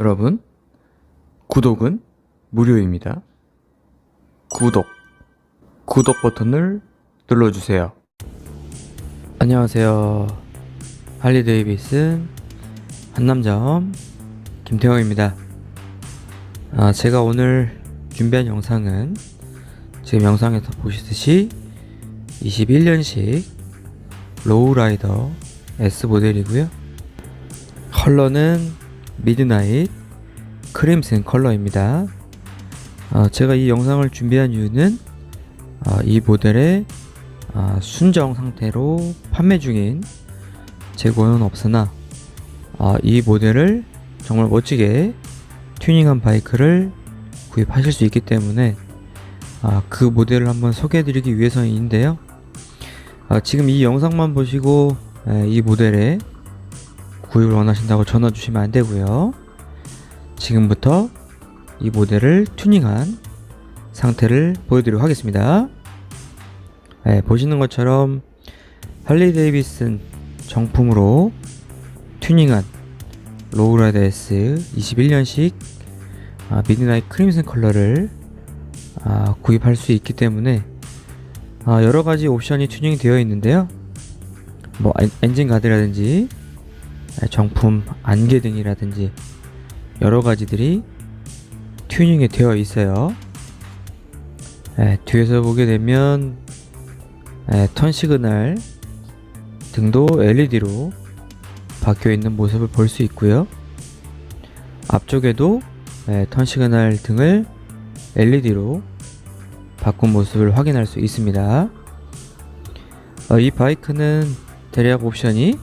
여러분, 구독은 무료입니다. 구독, 구독 버튼을 눌러주세요. 안녕하세요. 할리 데이비슨 한남자엄 김태형입니다. 아, 제가 오늘 준비한 영상은 지금 영상에서 보시듯이 21년식 로우라이더 S 모델이고요. 컬러는 미드나잇 크림슨 컬러입니다. 아, 제가 이 영상을 준비한 이유는 아, 이 모델의 아, 순정 상태로 판매 중인 재고는 없으나 아, 이 모델을 정말 멋지게 튜닝한 바이크를 구입하실 수 있기 때문에 아, 그 모델을 한번 소개해 드리기 위해서인데요. 아, 지금 이 영상만 보시고 에, 이 모델의 구입을 원하신다고 전화 주시면 안 되고요. 지금부터 이 모델을 튜닝한 상태를 보여드리도록 하겠습니다. 네, 보시는 것처럼 할리 데이비슨 정품으로 튜닝한 로우라이더 S 21년식 아, 미드나잇 크림슨 컬러를 아, 구입할 수 있기 때문에 아, 여러 가지 옵션이 튜닝 되어 있는데요. 뭐 엔- 엔진 가드라든지 아, 정품 안개 등이라든지 여러 가지들이 튜닝이 되어 있어요. 예, 뒤에서 보게 되면 예, 턴 시그널 등도 LED로 바뀌어 있는 모습을 볼 수 있고요. 앞쪽에도 예, 턴 시그널 등을 LED로 바꾼 모습을 확인할 수 있습니다. 어, 이 바이크는 대략 옵션이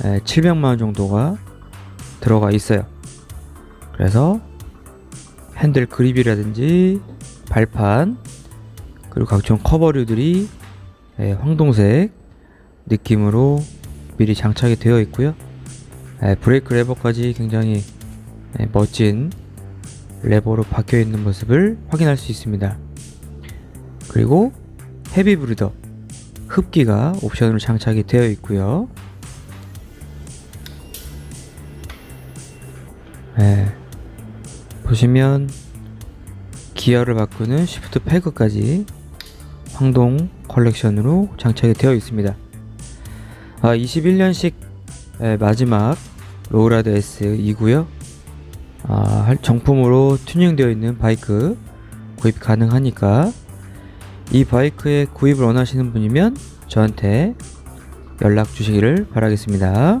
700만원 정도가 들어가 있어요. 그래서 핸들 그립이라든지 발판 그리고 각종 커버류들이 예, 황동색 느낌으로 미리 장착이 되어 있고요. 예, 브레이크 레버까지 굉장히 예, 멋진 레버로 박혀 있는 모습을 확인할 수 있습니다. 그리고 헤비 브리더 흡기가 옵션으로 장착이 되어 있고요. 네. 보시면 기어를 바꾸는 시프트 패그까지 황동 컬렉션으로 장착이 되어 있습니다. 아, 21년식 마지막 로우라드 S2고요. 아, 할- 정품으로 튜닝되어 있는 바이크 구입 가능하니까 이 바이크의 구입을 원하시는 분이면 저한테 연락 주시기를 바라겠습니다.